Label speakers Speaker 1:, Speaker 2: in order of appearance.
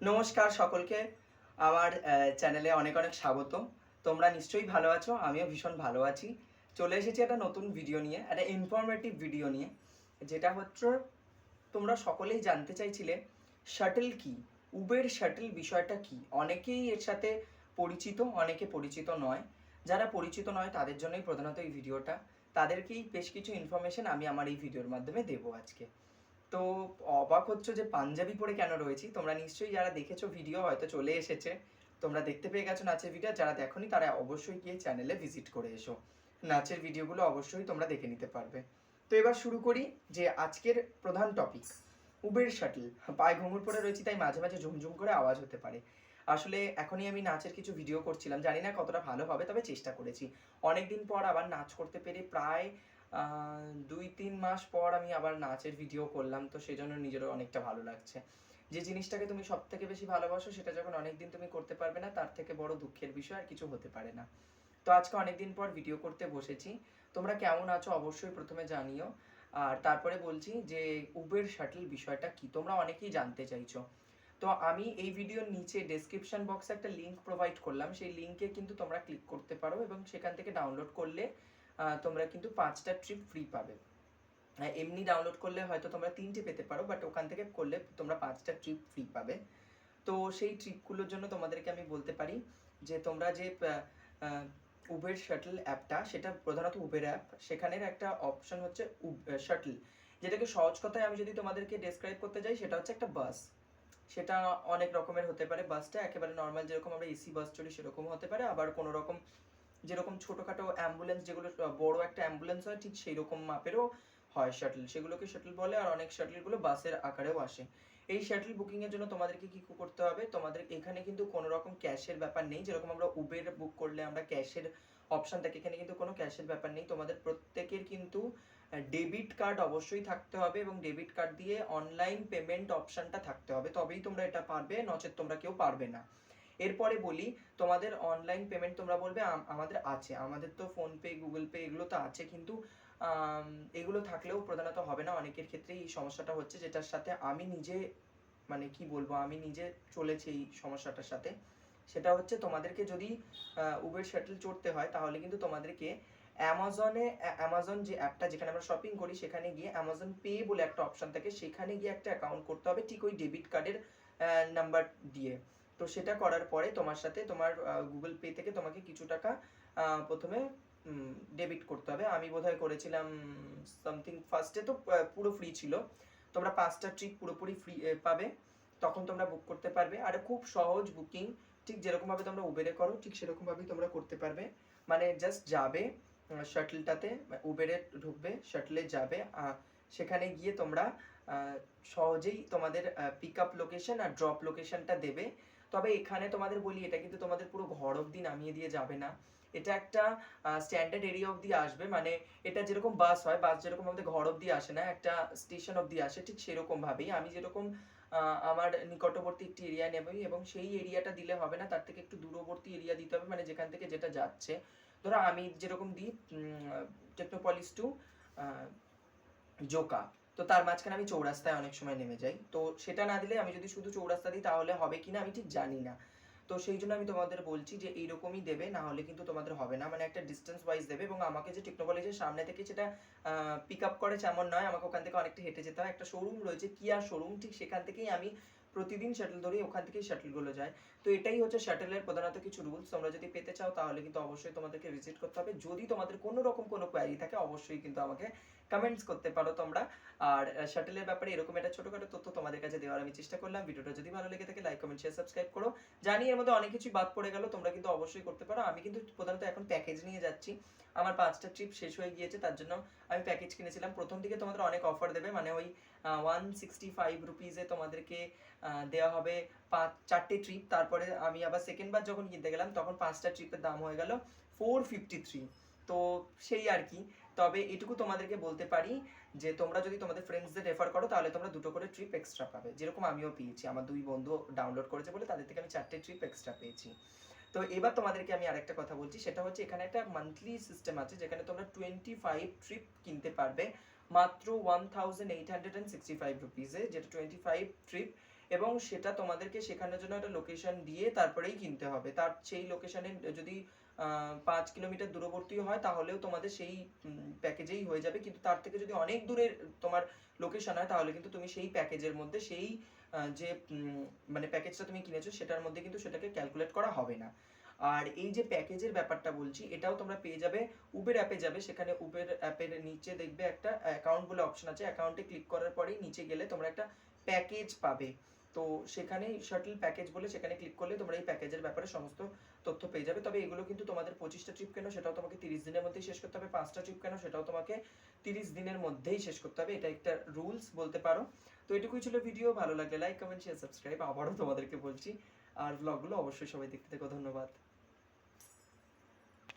Speaker 1: নমস্কার সকলকে। আমার চ্যানেলে অনেক অনেক স্বাগত তোমরা নিশ্চয়ই ভালো আছো, আমিও ভীষণ ভালো আছি। চলে এসেছি একটা নতুন ভিডিও নিয়ে, একটা ইনফরমেটিভ ভিডিও নিয়ে, যেটা হচ্ছে, তোমরা সকলেই জানতে চাইছিলে শাটল কি? উবের শাটল বিষয়টা কি? অনেকেই এর সাথে পরিচিত, অনেকে পরিচিত নয়। যারা পরিচিত নয়, তাদের জন্যই প্রধানত এই ভিডিওটা তাদেরকেই বেশ কিছু ইনফরমেশন আমি আমার এই ভিডিওর মাধ্যমে দেবো আজকে। তো অবাক হচ্ছে যে পাঞ্জাবি পরে কেন রয়েছি? তোমরা নিশ্চয়ই যারা দেখেছ ভিডিও হয়তো চলে এসেছে। তোমরা দেখতে পেয়ে গেছো নাচের ভিডিও যারা দেখোনি, তারা অবশ্যই গিয়ে চ্যানেলে ভিজিট করে এসো। নাচের ভিডিওগুলো অবশ্যই তোমরা দেখে নিতে পারবে। তো এবার শুরু করি যে আজকের প্রধান টপিক উবের শাটল পায়ে ঘুঙুর পরে রয়েছি, তাই মাঝে মাঝে ঝুমঝুম করে আওয়াজ হতে পারে। আসলে এখনই আমি নাচের কিছু ভিডিও করছিলাম। জানি না কতটা ভালো হবে, তবে চেষ্টা করেছি। অনেকদিন পর আবার নাচ করতে পেরে প্রায় দুই তিন মাস পর আমি আবার নাচের ভিডিও করলাম, তো সেই জন্য নিজেরও অনেকটা ভালো লাগছে। যে জিনিসটাকে তুমি সব থেকে বেশি ভালোবাসো, সেটা যখন অনেকদিন তুমি করতে পারবে না, তার থেকে বড় দুঃখের বিষয় আর কিছু হতে পারে না। তো আজকে অনেকদিন পর ভিডিও করতে বসেছি। তোমরা কেমন আছো অবশ্যই প্রথমে জানিও। আর তারপরে বলছি যে উবের শাটল বিষয়টা কি, তোমরা অনেকেই জানতে চাইছো। তো আমি এই ভিডিওর নিচে ডেসক্রিপশন বক্সে একটা লিংক প্রোভাইড করলাম। সেই লিংকে কিন্তু তোমরা ক্লিক করতে পারো এবং সেখান থেকে ডাউনলোড করলে তোমরা কিন্তু পাঁচটা ট্রিপ ফ্রি পাবে। এমনি ডাউনলোড করলে হয়তো তোমরা তিনটে পেতে পারো বাট ওখান থেকে করলে তোমরা পাঁচটা ট্রিপ ফ্রি পাবে। তো সেই ট্রিপগুলোর জন্য তোমাদেরকে আমি বলতে পারি যে, তোমরা যে উবের শাটল অ্যাপটা সেটা প্রধানত উবের অ্যাপ সেখানের একটা অপশন হচ্ছে শাটল যেটাকে সহজ কথায় আমি যদি তোমাদেরকে ডেসক্রাইব করতে যাই, সেটা হচ্ছে একটা বাস সেটা অনেক রকমের হতে পারে বাসটা একেবারে নর্মাল যেরকম আমরা এসি বাস চলি সেরকম হতে পারে, আবার কোনো রকম যেরকম ছোটোখাটো অ্যাম্বুলেন্স যেগুলো বড় একটা অ্যাম্বুলেন্স হয়, ঠিক সেই রকম মাপেরও হয় শাটল সেগুলোকে শাটল বলে আর অনেক শাটলগুলো বাসের আকারেও আসে। এই শাটল বুকিং এর জন্য তোমাদেরকে কি করতে হবে? তোমাদের এখানে কিন্তু কোনো রকম ক্যাশের ব্যাপার নেই। যেরকম আমরা উবের বুক করলে আমরা ক্যাশের অপশন থাকে, এখানে কিন্তু কোনো ক্যাশের ব্যাপার নেই। তোমাদের প্রত্যেকের কিন্তু ডেবিট কার্ড অবশ্যই থাকতে হবে এবং ডেবিট কার্ড দিয়ে অনলাইন পেমেন্ট অপশনটা থাকতে হবে। তবেই তোমরা এটা পারবে, নচেত তোমরা কেউ পারবে না। এরপরে বলি, তোমাদের অনলাইন পেমেন্ট তোমরা বলবে আমাদের আছে। আমাদের তো ফোনপে গুগল পে এগুলো তো আছে, কিন্তু এগুলো থাকলেও প্রধানত হবে না। অনেকের ক্ষেত্রে এই সমস্যাটা হচ্ছে, যেটার সাথে আমি নিজে মানে কি বলব, আমি নিজে চলেছি এই সমস্যাটার সাথে। সেটা হচ্ছে তোমাদেরকে যদি উবের শাটল চড়তে হয়, তাহলে কিন্তু তোমাদেরকে অ্যামাজনে অ্যামাজন যে অ্যাপটা যেখানে আমরা শপিং করি, সেখানে গিয়ে অ্যামাজন পে বলে একটা অপশন থাকে। সেখানে গিয়ে একটা অ্যাকাউন্ট করতে হবে ঠিক ওই ডেবিট কার্ডের নাম্বার দিয়ে। তো সেটা করার পরে তোমার সাথে তোমার গুগল পে থেকে তোমাকে কিছু টাকা প্রথমে ডেবিট করতে হবে। আমি বোধহয় করেছিলাম সামথিং ফার্স্টে তো পুরো ফ্রি ছিল। তোমরা পাঁচটা ট্রিপ পুরোপুরি ফ্রি পাবে। তখন তোমরা বুক করতে পারবে। আর খুব সহজ বুকিং ঠিক যেরকমভাবে তোমরা উবেরে করো, ঠিক সেরকমভাবেই তোমরা করতে পারবে। মানে জাস্ট যাবে শাটলটাতে উবেরে ঢুকবে শাটলে যাবে। সেখানে গিয়ে তোমরা সহজেই তোমাদের পিক আপ লোকেশন আর ড্রপ লোকেশনটা দেবে। তবে এখানে তোমাদের বলি, এটা কিন্তু তোমাদের পুরো ঘর অবধি নামিয়ে দিয়ে যাবে না। এটা একটা স্ট্যান্ডার্ড এরিয়া অবধি আসবে। মানে এটা যেরকম বাস হয় বাস যেরকম আমাদের ঘর অবধি আসে না, একটা স্টেশন অবধি আসে, ঠিক সেরকম ভাবেই আমি যেরকম আমার নিকটবর্তী একটি এরিয়া নেবই এবং সেই এরিয়াটা দিলে হবে না, তার থেকে একটু দূরবর্তী এরিয়া দিতে হবে মানে যেখান থেকে যেটা যাচ্ছে। ধরো আমি যেরকম দিই টেকনোপলিস টু জোকা তো তার মাঝখানে আমি চৌরাস্তায় অনেক সময় নেমে যাই। তো সেটা না দিলে আমি যদি শুধু চৌরাস্তা দিই তাহলে হবে কিনা আমি ঠিক জানি না। তো সেই জন্য আমি তোমাদের বলছি যে এইরকমই দেবে, না হলে কিন্তু তোমাদের হবে না। মানে একটা ডিস্টেন্স ওয়াইজ দেবে এবং আমাকে যে টেকনোলজির সামনে থেকে সেটা পিক আপ করে এমন নয়, আমাকে ওখান থেকে অনেকটা হেঁটে যেতে হয়। একটা শোরুম রয়েছে কিয়া শোরুম ঠিক সেখান থেকেই আমি প্রতিদিন শাটল ধরি ওখান থেকেই শাটলগুলো যায় তো এটাই হচ্ছে শাটলের প্রধানত কিছু রুলস তোমরা যদি পেতে চাও তাহলে কিন্তু অবশ্যই তোমাদেরকে ভিজিট করতে হবে। যদি তোমাদের কোনো রকম কোনো কোয়ারি থাকে, অবশ্যই কিন্তু আমাকে কমেন্টস করতে পারো তোমরা। আর শাটলের ব্যাপারে এরকম একটা ছোটখাটো তথ্য তোমাদের কাছে দেওয়ার আমি চেষ্টা করলাম। ভিডিওটা যদি ভালো লেগে থাকে লাইক কমেন্ট শেয়ার সাবস্ক্রাইব করো। জানি এর মধ্যে অনেক কিছুই বাদ পড়ে গেল, তোমরা কিন্তু অবশ্যই করতে পারো। আমি কিন্তু প্রধানত এখন প্যাকেজ নিয়ে যাচ্ছি। আমার পাঁচটা ট্রিপ শেষ হয়ে গিয়েছে, তার জন্য আমি প্যাকেজ কিনেছিলাম। প্রথম দিকে তোমাদের অনেক অফার দেবে মানে ওই ওয়ান সিক্সটি ফাইভ রুপিজে তোমাদেরকে দেওয়া হবে পাঁচ, চারটে ট্রিপ তারপরে আমি আবার সেকেন্ড বার যখন কিনতে গেলাম, তখন পাঁচটা ট্রিপের দাম হয়ে গেল ফোর ফিফটি থ্রি তো সেই আর কি। তবে এটুকু তোমাদেরকে বলতে পারি যে তোমরা যদি তোমাদের ফ্রেন্ডসদের রেফার করো, তাহলে তোমরা দুটো করে ট্রিপ এক্সট্রা পাবে। যেরকম আমিও পেয়েছি। আমার দুই বন্ধু ডাউনলোড করেছে বলে তাদের থেকে আমি চারটে ট্রিপ এক্সট্রা পেয়েছি। তো এবার তোমাদেরকে আমি আরেকটা কথা বলছি। সেটা হচ্ছে এখানে একটা মান্থলি সিস্টেম আছে, যেখানে তোমরা টোয়েন্টি ফাইভ ট্রিপ কিনতে পারবে। মাত্র one thousand eight hundred and sixty five রুপিসে যেটা টোয়েন্টি ফাইভ ট্রিপ এবং সেটা তোমাদেরকে শেখানোর জন্য একটা লোকেশন দিয়ে তারপরেই কিনতে হবে। তার সেই লোকেশনে যদি পাঁচ কিলোমিটার দূরবর্তী হয়, তাহলেও তোমাদের সেই প্যাকেজেই হয়ে যাবে। কিন্তু তার থেকে যদি অনেক দূরের তোমার লোকেশন হয়, তাহলে কিন্তু তুমি সেই প্যাকেজের মধ্যে সেই যে মানে প্যাকেজটা তুমি কিনেছো, সেটার মধ্যে কিন্তু সেটাকে ক্যালকুলেট করা হবে না। আর এই যে প্যাকেজের ব্যাপারটা বলছি, এটাও তোমরা পেয়ে যাবে উবের অ্যাপে যাবে। সেখানে উবের অ্যাপের নিচে দেখবে একটা অ্যাকাউন্ট বলে অপশন আছে। অ্যাকাউন্টে ক্লিক করার পরেই নিচে গেলে তোমরা একটা প্যাকেজ পাবে। তো সেখানেই শাটল প্যাকেজ বলে সেখানে ক্লিক করলে তোমরা এই প্যাকেজের ব্যাপারে সমস্ত তথ্য পেয়ে যাবে। তবে এগুলো কিন্তু তোমাদের পঁচিশটা ট্রিপ কেন, সেটাও তোমাকে তিরিশ দিনের মধ্যেই শেষ করতে হবে। পাঁচটা ট্রিপ কেন, সেটাও তোমাকে তিরিশ দিনের মধ্যেই শেষ করতে হবে। এটা একটা রুলস বলতে পারো। তো এটুকুই ছিল ভিডিও ভালো লাগলে লাইক কমেন্ট শেয়ার সাবস্ক্রাইব আবারও তোমাদেরকে বলছি, আর ব্লগগুলো অবশ্যই সবাই দেখতে থেকো। ধন্যবাদ।